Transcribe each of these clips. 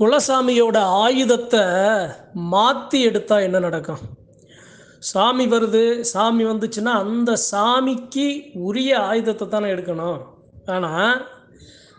குலசாமியோட ஆயுதத்தை மாற்றி எடுத்தால் என்ன நடக்கும்? சாமி வருது சாமி வந்துச்சுன்னா அந்த சாமிக்கு உரிய ஆயுதத்தை தானே எடுக்கணும். ஆனால்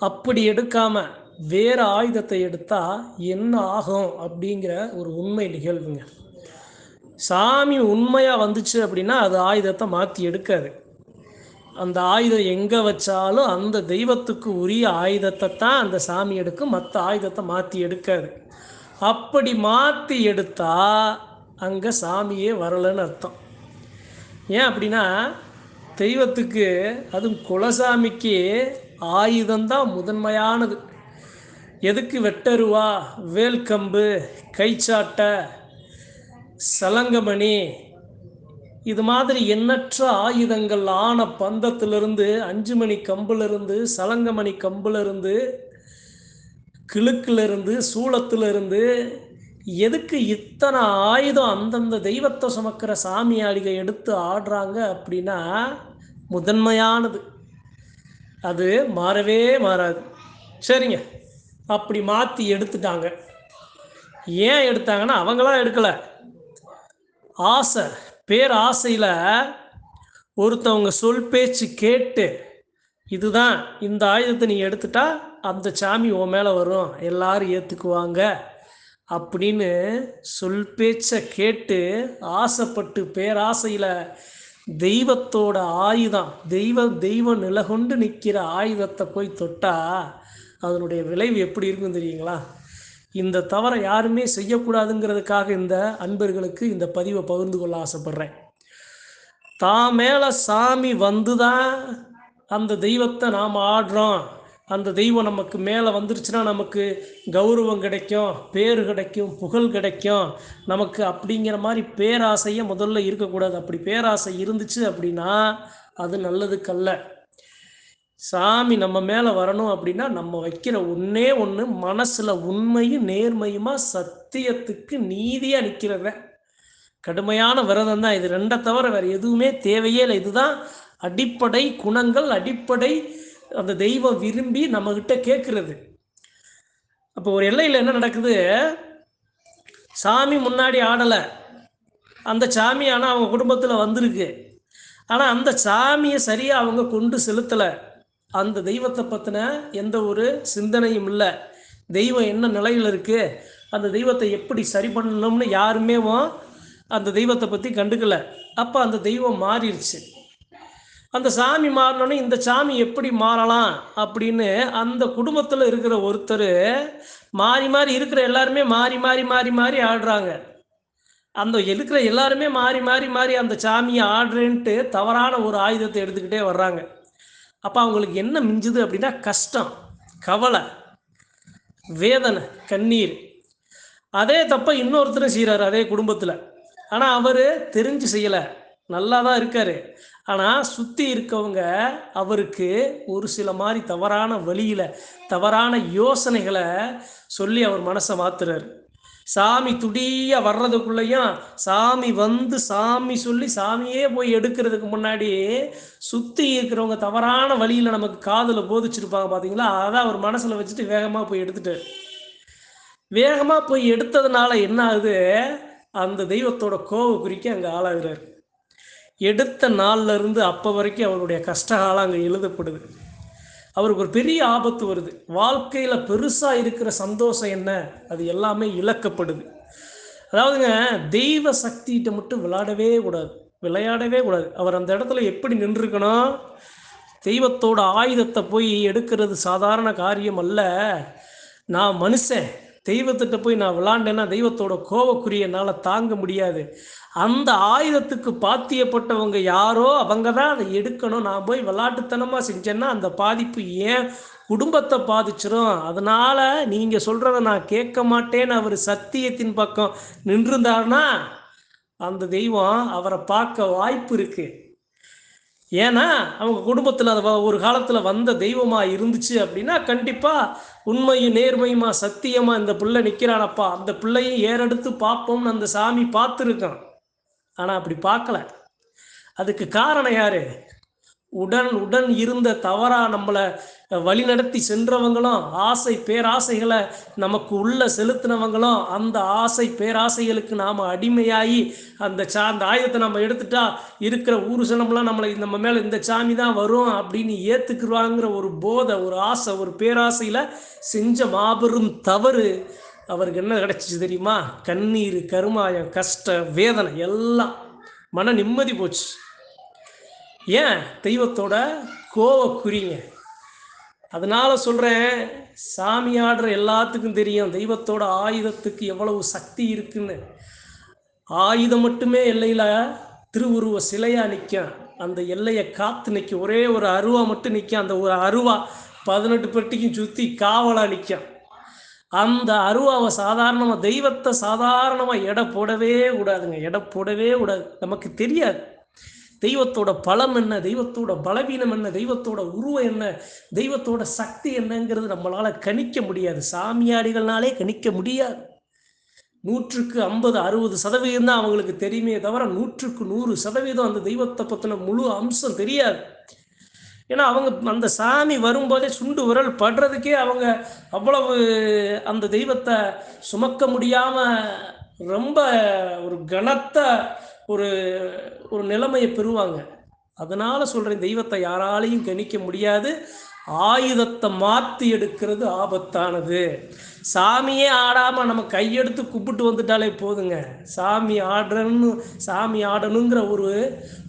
அப்படி எடுக்காமல் வேறு ஆயுதத்தை எடுத்தால் என்ன ஆகும் அப்படிங்கிற ஒரு உண்மை நிகழ்வுங்க. சாமி உண்மையாக வந்துச்சு அப்படின்னா அது ஆயுதத்தை மாற்றி எடுக்காது. அந்த ஆயுதம் எங்கே வச்சாலும் அந்த தெய்வத்துக்கு உரிய ஆயுதத்தை தான் அந்த சாமி எடுக்கும். மற்ற ஆயுதத்தை மாற்றி எடுக்காது. அப்படி மாற்றி எடுத்தா அங்கே சாமியே வரலைன்னு அர்த்தம். ஏன் அப்படின்னா தெய்வத்துக்கு அதுவும் குலசாமிக்கு ஆயுதம்தான் முதன்மையானது. எதுக்கு வெட்டருவா வேல்கம்பு கைச்சாட்டை சலங்கமணி இது மாதிரி எண்ணற்ற ஆயுதங்கள் ஆன பந்தத்திலிருந்து அஞ்சு மணி கம்பிலிருந்து சலங்கமணி கம்பிலிருந்து கிழுக்கிலிருந்து சூளத்திலிருந்து எதுக்கு இத்தனை ஆயுதம் அந்தந்த தெய்வத்தை சுமக்கிற சாமியாளிக எடுத்து ஆடுறாங்க அப்படின்னா முதன்மையானது. அது மாறவே மாறாது. சரிங்க. அப்படி மாற்றி எடுத்துட்டாங்க. ஏன் எடுத்தாங்கன்னா அவங்களாம் எடுக்கலை. ஆசை. பேராசையில் ஒருத்தவங்க சொல் பேச்சு கேட்டு இதுதான் இந்த ஆயுதத்தை நீ எடுத்துட்டா அந்த சாமி உன் மேலே வரும் எல்லாரும் ஏற்றுக்குவாங்க அப்படின்னு சொல் பேச்சை கேட்டு ஆசைப்பட்டு பேராசையில் தெய்வத்தோட ஆயுதம் தெய்வ தெய்வம் நிலகொண்டு நிற்கிற ஆயுதத்தை போய் தொட்டா அதனுடைய விளைவு எப்படி இருக்கும் தெரியுங்களா? இந்த தவறை யாருமே செய்யக்கூடாதுங்கிறதுக்காக இந்த அன்பர்களுக்கு இந்த பதிவை பகிர்ந்து கொள்ள ஆசைப்படுறேன். தான் மேலே சாமி வந்து தான் அந்த தெய்வத்தை நாம் ஆடுறோம். அந்த தெய்வம் நமக்கு மேலே வந்துருச்சுன்னா நமக்கு கௌரவம் கிடைக்கும் பேர் கிடைக்கும் புகழ் கிடைக்கும். நமக்கு அப்படிங்கிற மாதிரி பேராசையே முதல்ல இருக்கக்கூடாது. அப்படி பேராசை இருந்துச்சு அப்படின்னா அது நல்லதுக்கல்ல. சாமி நம்ம மேலே வரணும் அப்படின்னா நம்ம வைக்கிற ஒன்றே ஒன்று மனசில் உண்மையும் நேர்மையுமா சத்தியத்துக்கு நீதியாக நிற்கிறத கடுமையான விரதம் தான் இது. ரெண்டை தவிர வேறு எதுவுமே தேவையே இல்லை. இதுதான் அடிப்படை குணங்கள் அடிப்படை அந்த தெய்வம் விரும்பி நம்மக்கிட்ட கேட்குறது அப்போ ஒரு எல்லையில் என்ன நடக்குது? சாமி முன்னாடி ஆடலை. அந்த சாமி ஆனால் அவங்க குடும்பத்தில் வந்திருக்கு. ஆனால் அந்த சாமியை சரியாக அவங்க கொண்டு செலுத்தலை. அந்த தெய்வத்தை பற்றின எந்த ஒரு சிந்தனையும் இல்லை. தெய்வம் என்ன நிலையில் இருக்குது அந்த தெய்வத்தை எப்படி சரி பண்ணணும்னு யாருமே அந்த தெய்வத்தை பற்றி கண்டுக்கல. அப்போ அந்த தெய்வம் மாறிடுச்சு அந்த சாமி மாறினோன்னே இந்த சாமி எப்படி மாறலாம் அப்படின்னு அந்த குடும்பத்தில் இருக்கிற ஒருத்தர் மாறி மாறி இருக்கிற எல்லாருமே மாறி மாறி மாறி மாறி ஆடுறாங்க. அந்த இருக்கிற எல்லாருமே மாறி மாறி மாறி அந்த சாமியை ஆடுறேன்ட்டு தவறான ஒரு ஆயுதத்தை எடுத்துக்கிட்டே வர்றாங்க. அப்போ அவங்களுக்கு என்ன மிஞ்சுது அப்படின்னா கஷ்டம் கவலை வேதனை கண்ணீர். அதே தப்ப இன்னொருத்தரும் செய்கிறாரு அதே குடும்பத்தில். ஆனால் அவர் தெரிஞ்சு செய்யலை. நல்லா தான் இருக்கார். ஆனால் சுற்றி இருக்கவங்க அவருக்கு ஒரு சில மாதிரி தவறான வழியில் தவறான யோசனைகளை சொல்லி அவர் மனசை மாத்துறாரு. சாமி துடிய வர்றதுக்குள்ளேயும் சாமி வந்து சாமி சொல்லி சாமியே போய் எடுக்கிறதுக்கு முன்னாடி சுற்றி இருக்கிறவங்க தவறான வழியில் நமக்கு காதில் போதிச்சிருப்பாங்க பார்த்தீங்களா அதான் அவர் மனசில் வச்சுட்டு வேகமாக போய் எடுத்துட்டு வேகமாக போய் எடுத்ததுனால என்ன ஆகுது? அந்த தெய்வத்தோட கோவ குறிக்க அங்கே ஆளாகிறார். எடுத்த நாள்ல இருந்து அப்போ வரைக்கும் அவருடைய கஷ்டகாலம் அங்கே எழுதப்படுது. அவருக்கு ஒரு பெரிய ஆபத்து வருது. வாழ்க்கையில் பெருசாக இருக்கிற சந்தோஷம் என்ன? அது எல்லாமே இழக்கப்படுது. அதாவதுங்க தெய்வ சக்திகிட்ட மட்டும் விளையாடவே கூடாது. விளையாடவே கூடாது. அவர் அந்த இடத்துல எப்படி நின்றுருக்கணும் தெய்வத்தோட ஆயுதத்தை போய் எடுக்கிறது சாதாரண காரியம் அல்ல. நான் மனுஷன். தெய்வத்திட்ட போய் நான் விளாண்டேன்னா தெய்வத்தோட கோவக்குரிய என்னால் தாங்க முடியாது. அந்த ஆயுதத்துக்கு பாத்தியப்பட்டவங்க யாரோ அவங்க தான் அதை எடுக்கணும். நான் போய் விளாட்டுத்தனமாக செஞ்சேன்னா அந்த பாதிப்பு ஏன் குடும்பத்தை பாதிச்சிரும்? அதனால நீங்கள் சொல்கிறத நான் கேட்க மாட்டேன்னு அவர் சத்தியத்தின் பக்கம் நின்றிருந்தாருன்னா அந்த தெய்வம் அவரை பார்க்க வாய்ப்பு இருக்குது ஏன்னா அவங்க குடும்பத்தில் அது ஒரு காலத்தில் வந்த தெய்வமாக இருந்துச்சு அப்படின்னா கண்டிப்பாக உண்மையும் நேர்மையுமா சத்தியமாக இந்த பிள்ளை நிற்கிறானப்பா அந்த பிள்ளையும் ஏறெடுத்து பார்ப்போம்னு அந்த சாமி பார்த்துருக்கான். ஆனால் அப்படி பார்க்கல. அதுக்கு காரணம் யாரு? உடன் உடன் இருந்த தவறா நம்மளை வழிநடத்தி சென்றவங்களும் ஆசை பேராசைகளை நமக்கு உள்ள செலுத்தினவங்களும் அந்த ஆசை பேராசைகளுக்கு நாம் அடிமையாகி அந்த சா அந்த ஆயுதத்தை நம்ம எடுத்துட்டா இருக்கிற ஊர் சனம்லாம் நம்மளை நம்ம மேலே இந்த சாமி தான் வரும் அப்படின்னு ஏற்றுக்குருவாங்கிற ஒரு போதை ஒரு ஆசை ஒரு பேராசையில் செஞ்ச மாபெரும் தவறு. அவருக்கு என்ன கிடைச்சிச்சு தெரியுமா? கண்ணீர் கருமாயம் கஷ்ட வேதனை எல்லாம். மன நிம்மதி போச்சு. ஏன்? தெய்வத்தோட கோவக்குறிங்க. அதனால சொல்கிறேன் சாமி ஆடுற எல்லாத்துக்கும் தெரியும் தெய்வத்தோட ஆயுதத்துக்கு எவ்வளவு சக்தி இருக்குன்னு. ஆயுதம் மட்டுமே எல்லையில் திருவுருவ சிலையாக நிற்கும் அந்த எல்லையை காத்து நிற்கும் ஒரே ஒரு அருவா மட்டும் நிற்கும் அந்த ஒரு அருவா பதினெட்டு பெட்டிக்கும் சுற்றி காவலாக நிற்கும் அந்த அருவாவை சாதாரணமாக தெய்வத்தை சாதாரணமாக எடை போடவே கூடாதுங்க. எடை போடவே கூடாது. நமக்கு தெரியாது. தெய்வத்தோட பலம் என்ன? தெய்வத்தோட பலவீனம் என்ன? தெய்வத்தோட உருவம் என்ன? தெய்வத்தோட சக்தி என்னங்கிறது நம்மளால கணிக்க முடியாது. சாமியாடிகள்னாலே கணிக்க முடியாது. நூற்றுக்கு ஐம்பது அறுபது சதவீதம் தான் அவங்களுக்கு தெரியுமே தவிர நூற்றுக்கு நூறு சதவீதம் அந்த தெய்வத்தை பற்றின முழு அம்சம் தெரியாது. ஏன்னா அவங்க அந்த சாமி வரும்போதே சுண்டு விரல் படுறதுக்கே அவங்க அவ்வளவு அந்த தெய்வத்தை சுமக்க முடியாமல் ரொம்ப ஒரு கனத்த ஒரு ஒரு நிலைமையை பெறுவாங்க. அதனால் சொல்கிறேன் தெய்வத்தை யாராலையும் கணிக்க முடியாது. ஆயுதத்தை மாற்றி எடுக்கிறது ஆபத்தானது. சாமியே ஆடாமல் நம்ம கையெடுத்து கும்பிட்டு வந்துட்டாலே போதுங்க. சாமி ஆடுறன்னு சாமி ஆடணுங்கிற ஒரு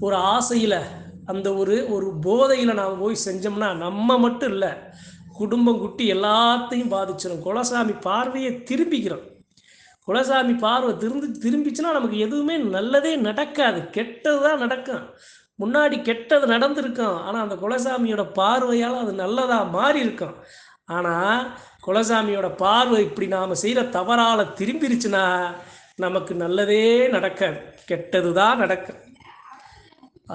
ஒரு ஆசையில் அந்த ஒரு ஒரு போதையில் நாம் போய் செஞ்சோம்னா நம்ம மட்டும் இல்லை குடும்பம் குட்டி எல்லாத்தையும் பாதிச்சிடும் குலசாமி பார்வையை திரும்பிக்கிறோம் குலசாமி பார்வை திருந்து திரும்பிச்சுன்னா நமக்கு எதுவுமே நல்லதே நடக்காது. கெட்டது தான் நடக்கும். முன்னாடி கெட்டது நடந்திருக்கும். ஆனால் அந்த குலசாமியோட பார்வையால் அது நல்லதாக மாறி இருக்கும் ஆனால் குலசாமியோட பார்வை இப்படி நாம் செய்கிற தவறால் திரும்பிருச்சுன்னா நமக்கு நல்லதே நடக்காது. கெட்டது தான் நடக்கும்.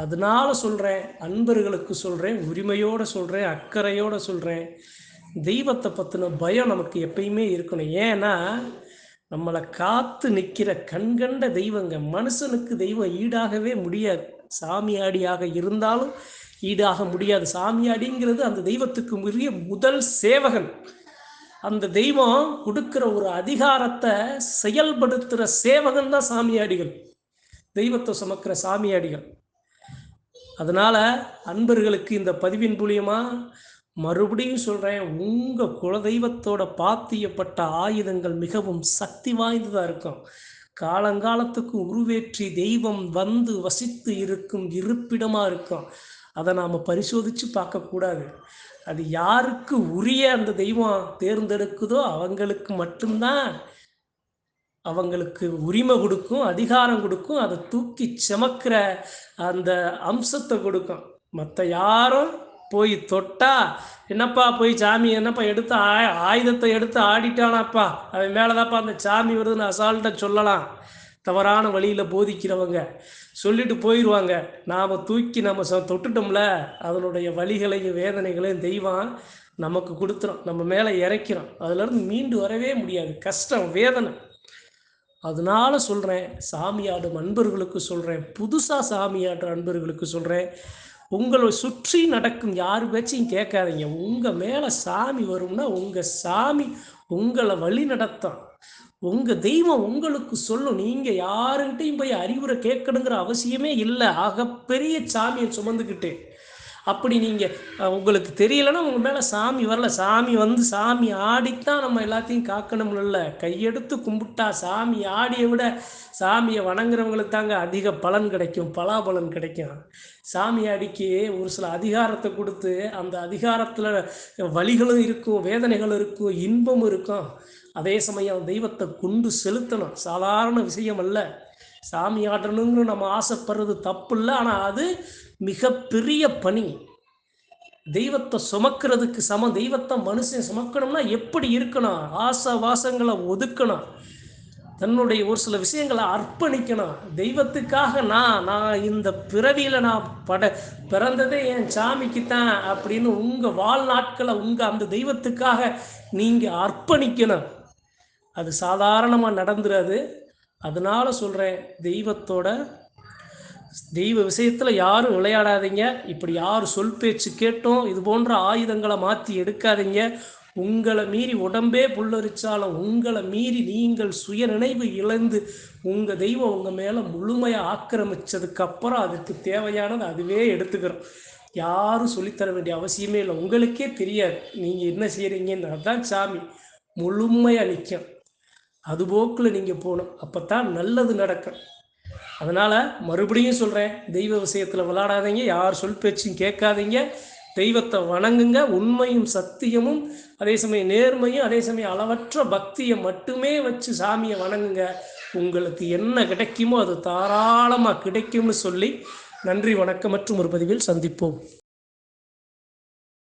அதனால சொல்கிறேன் அன்பர்களுக்கு சொல்கிறேன் உரிமையோடு சொல்கிறேன் அக்கறையோடு சொல்கிறேன் தெய்வத்தை பற்றின பயம் நமக்கு எப்பயுமே இருக்கணும். ஏன்னா நம்மளை காத்து நிற்கிற கண்கண்ட தெய்வங்க மனுஷனுக்கு தெய்வம் ஈடாகவே முடியாது. சாமியாடியாக இருந்தாலும் ஈடாக முடியாது. சாமியாடிங்கிறது அந்த தெய்வத்துக்கு உரிய முதல் சேவகன். அந்த தெய்வம் கொடுக்கிற ஒரு அதிகாரத்தை செயல்படுத்துகிற சேவகன் தான் சாமியாடிகள் தெய்வத்தை சுமக்கிற சாமியாடிகள் அதனால் அன்பர்களுக்கு இந்த பதிவின் மூலியமாக மறுபடியும் சொல்கிறேன் உங்கள் குலதெய்வத்தோட பாத்தியப்பட்ட ஆயுதங்கள் மிகவும் சக்தி வாய்ந்ததாக இருக்கும். காலங்காலத்துக்கு உருவேற்றி தெய்வம் வந்து வசித்து இருக்கும் இருப்பிடமாக இருக்கும். அதை நாம் பரிசோதித்து பார்க்கக்கூடாது அது யாருக்கு உரிய அந்த தெய்வம் தேர்ந்தெடுக்குதோ அவங்களுக்கு மட்டும்தான் அவங்களுக்கு உரிமை கொடுக்கும் அதிகாரம் கொடுக்கும் அதை தூக்கி சமக்கிற அந்த அம்சத்தை கொடுக்கும். மற்ற யாரும் போய் தொட்டா என்னப்பா போய் சாமி என்னப்பா எடுத்து ஆய ஆயுதத்தை எடுத்து ஆடிட்டானாப்பா? அவன் மேலேதாப்பா அந்த சாமி வருதுன்னு அசால்ட்டை சொல்லலாம். தவறான வழியில் போதிக்கிறவங்க. சொல்லிட்டு போயிடுவாங்க நாம் தூக்கி நம்ம ச தொட்டுட்டோம்ல அதனுடைய வழிகளையும் வேதனைகளையும் தெய்வம் நமக்கு கொடுத்துரும். நம்ம மேலே இறக்கிறோம். அதுலேருந்து மீண்டு வரவே முடியாது. கஷ்டம் வேதனை. அதனால சொல்கிறேன் சாமியாடும் அன்பர்களுக்கு சொல்கிறேன் புதுசாக சாமியாடுற அன்பர்களுக்கு சொல்கிறேன் உங்களை சுற்றி நடக்கும் யார் பேச்சையும் கேட்காதீங்க. உங்கள் மேலே சாமி வரும்னா உங்கள் சாமி உங்களை வழி நடத்தும் உங்கள் தெய்வம் உங்களுக்கு சொல்லும். நீங்கள் யாருக்கிட்டையும் போய் அறிவுரை கேட்கணுங்கிற அவசியமே இல்லை. ஆகப்பெரிய சாமியை சுமந்துக்கிட்டு அப்படி நீங்கள் உங்களுக்கு தெரியலன்னா உங்கள் மேலே சாமி வரல. சாமி வந்து சாமி ஆடித்தான் நம்ம எல்லாத்தையும் காக்கணும்ல கையெடுத்து கும்பிட்டா சாமி ஆடியை விட சாமியை வணங்குறவங்களுக்கு தாங்க அதிக பலன் கிடைக்கும் பலாபலன் கிடைக்கும். சாமி ஆடிக்கு ஒரு சில அதிகாரத்தை கொடுத்து அந்த அதிகாரத்தில் வழிகளும் இருக்கும் வேதனைகளும் இருக்கும் இன்பமும் இருக்கும். அதே சமயம் தெய்வத்தை கொண்டு செலுத்தணும். சாதாரண விஷயம் அல்ல. சாமி ஆடணுங்கிற நம்ம ஆசைப்படுறது தப்பு இல்லை ஆனால் அது மிகப்பெரிய பணி. தெய்வத்தை சுமக்கிறதுக்கு சமம் தெய்வத்தை மனுஷன் சுமக்கணும்னா எப்படி இருக்கணும்? ஆசை வாசங்களை ஒதுக்கணும். தன்னுடைய ஒரு சில விஷயங்களை அர்ப்பணிக்கணும். தெய்வத்துக்காக நான் நான் இந்த பிறவியில் நான் பட பிறந்ததே என் சாமிக்கு தான் அப்படின்னு உங்கள் வாழ்நாட்களை உங்கள் அந்த தெய்வத்துக்காக நீங்கள் அர்ப்பணிக்கணும். அது சாதாரணமாக நடந்துடாது அதனால சொல்கிறேன் தெய்வத்தோட தெய்வ விஷயத்தில் யாரும் விளையாடாதீங்க. இப்படி யார் சொல் பேச்சு கேட்டோம் இது போன்ற ஆயுதங்களை மாற்றி எடுக்காதீங்க. உங்களை மீறி உடம்பே புல்லரிச்சாலும் உங்களை மீறி நீங்கள் சுய நினைவு இழந்து உங்கள் தெய்வம் உங்கள் மேலே முழுமையாக ஆக்கிரமிச்சதுக்கு அப்புறம் அதுக்கு தேவையானது அதுவே எடுத்துக்கிறோம். யாரும் சொல்லித்தர வேண்டிய அவசியமே இல்லை. உங்களுக்கே தெரியாது. நீங்கள் என்ன செய்கிறீங்கன்னு அதுதான் சாமி. முழுமையாக நிற்கும் அதுபோக்கில் நீங்கள் போகணும். அப்போ தான் நல்லது நடக்கும். அதனால் மறுபடியும் சொல்கிறேன் தெய்வ விஷயத்தில் விளாடாதீங்க யார் சொல் பேச்சும் கேட்காதீங்க. தெய்வத்தை வணங்குங்க உண்மையும் சத்தியமும் அதே சமயம் நேர்மையும் அதே சமயம் அளவற்ற பக்தியை மட்டுமே வச்சு சாமியை வணங்குங்க. உங்களுக்கு என்ன கிடைக்குமோ அது தாராளமாக கிடைக்கும்னு சொல்லி நன்றி வணக்கம் மற்றும் ஒரு பதிவில் சந்திப்போம்.